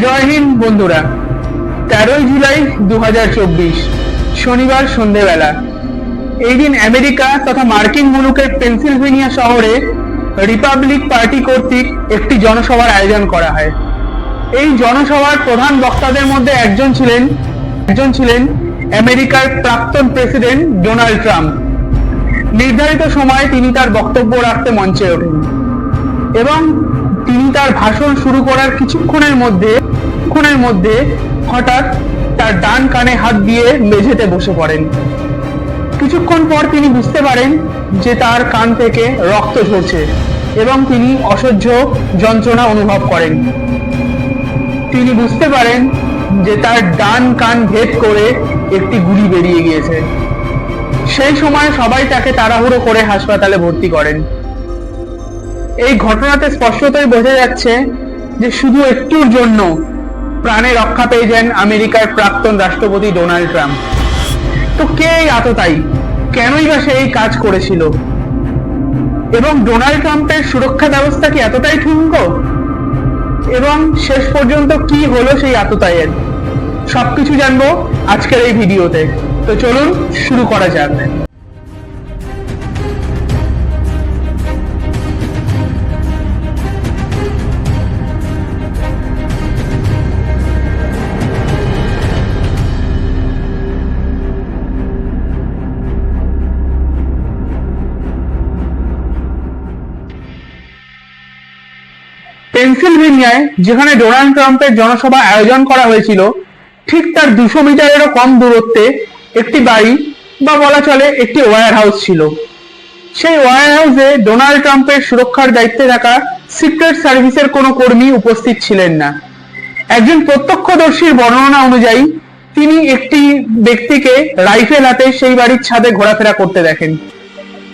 জয় হিন্দ, বন্ধুরা। তেরোই জুলাই দু হাজার চব্বিশ, শনিবার সন্ধেবেলা। এই দিন আমেরিকা তথা মার্কিন মুলুকের পেনসিলভেনিয়া শহরে রিপাবলিক পার্টি কর্তৃক একটি জনসভার আয়োজন করা হয়। এই জনসভার প্রধান বক্তাদের মধ্যে একজন ছিলেন একজন ছিলেন আমেরিকার প্রাক্তন প্রেসিডেন্ট ডোনাল্ড ট্রাম্প। নির্ধারিত সময়ে তিনি তার বক্তব্য রাখতে মঞ্চে ওঠেন। এবং তিনি তার ভাষণ শুরু করার কিছুক্ষণের মধ্যে ক্ষণের মধ্যে হঠাৎ তার ডান কানে হাত দিয়ে মেঝেতে বসে পড়েন। কিছুক্ষণ পর তিনি বুঝতে পারেন যে তার কান থেকে রক্ত ঝরছে এবং তিনি অসহ্য যন্ত্রণা অনুভব করেন। তিনি বুঝতে পারেন যে তার ডান কান ভেদ করে একটি গুলি বেরিয়ে গিয়েছে। সেই সময় সবাই তাকে তাড়াহুড়ো করে হাসপাতালে ভর্তি করেন। এই ঘটনাতে স্পষ্টতই বোঝা যাচ্ছে যে শুধু একটুর জন্য প্রাণে রক্ষা পেয়ে যান আমেরিকার প্রাক্তন রাষ্ট্রপতি ডোনাল্ড ট্রাম্প। তো কে এই আততাই কেনই বা সে এই কাজ করেছিল? এবং ডোনাল্ড ট্রাম্পের সুরক্ষা ব্যবস্থা কি এতটাই ঠুনকো? এবং শেষ পর্যন্ত কি হলো সেই আততায়ের? সবকিছু জানব আজকের এই ভিডিওতে। তো চলুন শুরু করা যাক। পেনসিলভেনিয়ায় যেখানে ডোনাল্ড ট্রাম্পের জনসভা আয়োজন করা হয়েছিল, ঠিক তার দুশো মিটারেরও কম দূরত্বে একটি বাড়ি বা বলা চলে একটি ওয়্যার হাউস ছিল। সেই ওয়্যার হাউসে ডোনাল্ড ট্রাম্পের সুরক্ষার দায়িত্বে থাকা সিক্রেট সার্ভিসের কোনো কর্মী উপস্থিত ছিলেন না। একজন প্রত্যক্ষদর্শীর বর্ণনা অনুযায়ী, তিনি একটি ব্যক্তিকে রাইফেল হাতে সেই বাড়ির ছাদে ঘোরাফেরা করতে দেখেন।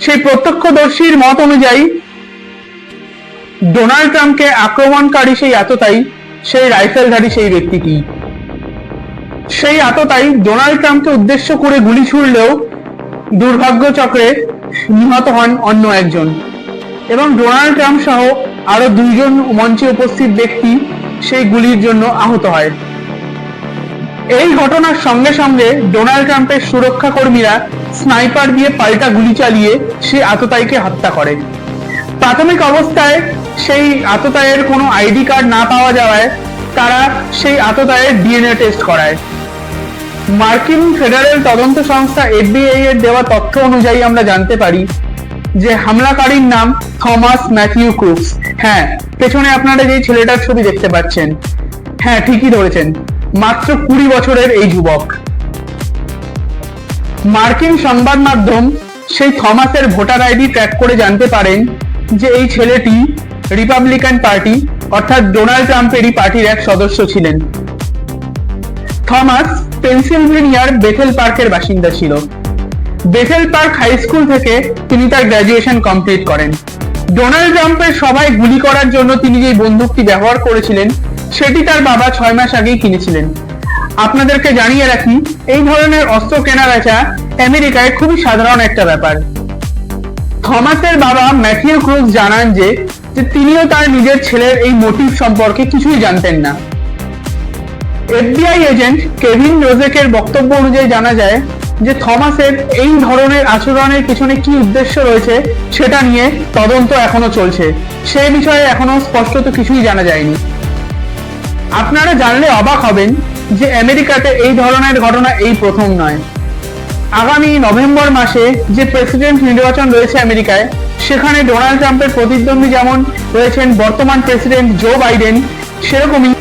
সেই প্রত্যক্ষদর্শীর মত অনুযায়ী ডোনাল্ড ট্রাম্পকে আক্রমণকারী সেই এতটাই, সেই রাইফেলধারী সেই ব্যক্তিটি। সেই আততাই ডোনাল্ড ট্রাম্পকে উদ্দেশ্য করে গুলি ছুড়লেও দুর্ভাগ্য চক্রে নিহত হন অন্য একজন। এবং ডোনাল্ড ট্রাম্প সহ আরও দুইজন মঞ্চে উপস্থিত ব্যক্তি সেই গুলির জন্য আহত হয়। এই ঘটনার সঙ্গে সঙ্গে ডোনাল্ড ট্রাম্পের সুরক্ষা কর্মীরা স্নাইপার দিয়ে পাল্টা গুলি চালিয়ে সে আততায়ীকে হত্যা করে। প্রাথমিক অবস্থায় সেই আততায়ের কোনো আইডি কার্ড না পাওয়া যাওয়ায় তারা সেই আততায়ের ডিএনএ টেস্ট করায়। মার্কিন ফেডারেল তদন্ত সংস্থা এফবিআই এর দেওয়া তথ্য অনুযায়ী আমরা জানতে পারি যে হামলাকারীর নাম থমাস ম্যাথিউ ক্রুক্স হ্যাঁ পেছনে আপনারা যে ছেলেটার ছবি দেখতে পাচ্ছেন। হ্যাঁ ঠিকই ধরেছেন। মাত্র কুড়ি বছরের এই যুবক। মার্কিন সংবাদ মাধ্যম সেই থমাসের ভোটার আইডি ট্র্যাক করে জানতে পারেন যে এই ছেলেটি রিপাবলিকান পার্টি অর্থাৎ ডোনাল্ড ট্রাম্পেরই পার্টির এক সদস্য ছিলেন। থমাস পেনসিলভেনিয়ার বেথেল পার্কের বাসিন্দা ছিল। বেথেল পার্ক হাই স্কুল থেকে তিনি তার গ্র্যাজুয়েশন কমপ্লিট করেন। ডোনাল্ড ট্রাম্পের সবাই গুলি করার জন্য তিনি যে বন্দুকটি ব্যবহার করেছিলেন, সেটি তার বাবা ছয় মাস আগেই কিনেছিলেন। আপনাদেরকে জানিয়ে রাখি, এই ধরনের অস্ত্র কেনা বেচা আমেরিকায় খুবই সাধারণ একটা ব্যাপার। থমাসের বাবা ম্যাথিউ ক্রুজ জানান যে যে তিনিও তার নিজের ছেলের এই মোটিভ সম্পর্কে কিছুই জানতেন না। এফবিআই এজেন্ট কেভিন রোজেকের বক্তব্য অনুযায়ী জানা যায় যে থমাসের এই ধরনের আচরণের পিছনে কি উদ্দেশ্য রয়েছে সেটা নিয়ে তদন্ত এখনও চলছে। সে বিষয়ে এখনও স্পষ্টত কিছুই জানা যায়নি। আপনারা জানলে অবাক হবেন যে আমেরিকাতে এই ধরনের ঘটনা এই প্রথম নয়। আগামী নভেম্বর মাসে যে প্রেসিডেন্ট নির্বাচন রয়েছে আমেরিকায়, সেখানে ডোনাল্ড ট্রাম্পের প্রতিদ্বন্দ্বী যেমন রয়েছেন বর্তমান প্রেসিডেন্ট জো বাইডেন, সেরকমই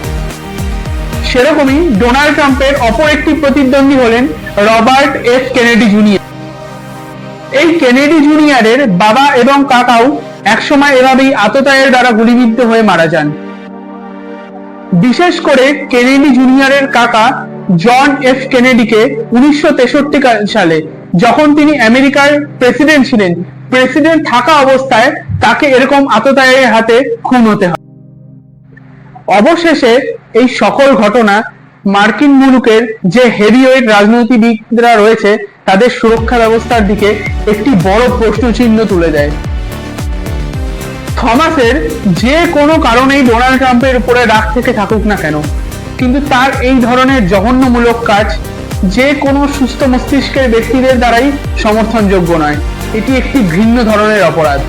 সেরকমই ডোনাল্ড ট্রাম্পের অপর একটি প্রতিদ্বন্দ্বী হলেন রবার্ট এফ কেনেডি জুনিয়র। এই কেনেডি জুনিয়রের বাবা এবং কাকাও একসময় এভাবেই আততায়ের দ্বারা গুলিবিদ্ধ হয়ে মারা যান। বিশেষ করে কেনেডি জুনিয়রের কাকা জন এফ কেনেডিকে উনিশশো তেষট্টি সালে যখন তিনি আমেরিকার প্রেসিডেন্ট ছিলেন, প্রেসিডেন্ট থাকা অবস্থায় তাকে এরকম আততায়ের হাতে খুন হতে হয়। অবশেষে এই সকল ঘটনা মার্কিন মুলুকের যে হেভিওয়েট রাজনীতিবিদরা রয়েছে, তাদের সুরক্ষা ব্যবস্থার দিকে একটি বড় প্রশ্ন চিহ্ন তুলে দেয়। থমাসের যে কোনো কারণেই ডোনাল্ড ট্রাম্পের উপরে রাগ থেকে থাকুক না কেন কিন্তু তার এই ধরনের জঘন্যমূলক কাজ যে কোনো সুস্থ মস্তিষ্কের ব্যক্তিদের দ্বারাই সমর্থনযোগ্য নয়। এটি একটি ভিন্ন ধরনের অপরাধ।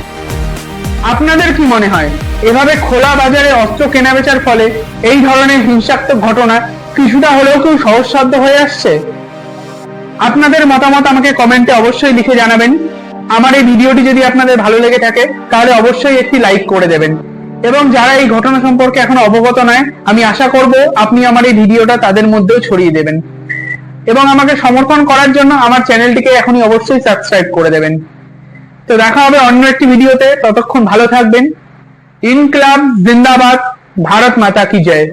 আপনাদের কি মনে হয়, এভাবে খোলা বাজারে অস্ত্র কেনাবেচার ফলে এই ধরনের হিংসাত্মক ঘটনা কিছুটা হলেও কেউ সহজসাধ্য হয়ে আসছে? আপনাদের মতামত আমাকে কমেন্টে অবশ্যই লিখে জানাবেন। আমার এই ভিডিওটি যদি আপনাদের ভালো লেগে থাকে, তাহলে অবশ্যই একটি লাইক করে দেবেন। এবং যারা এই ঘটনা সম্পর্কে এখন অবগত নয় আমি আশা করব আপনি আমার এই ভিডিওটা তাদের মধ্যেও ছড়িয়ে দেবেন। এবং আমাকে সমর্থন করার জন্য আমার চ্যানেলটিকে এখনই অবশ্যই সাবস্ক্রাইব করে দেবেন। তো দেখা হবে অন্য একটি ভিডিওতে, ততক্ষণ ভালো থাকবেন। ইনকলাব জিন্দাবাদ, ভারত মাতা কি জয়।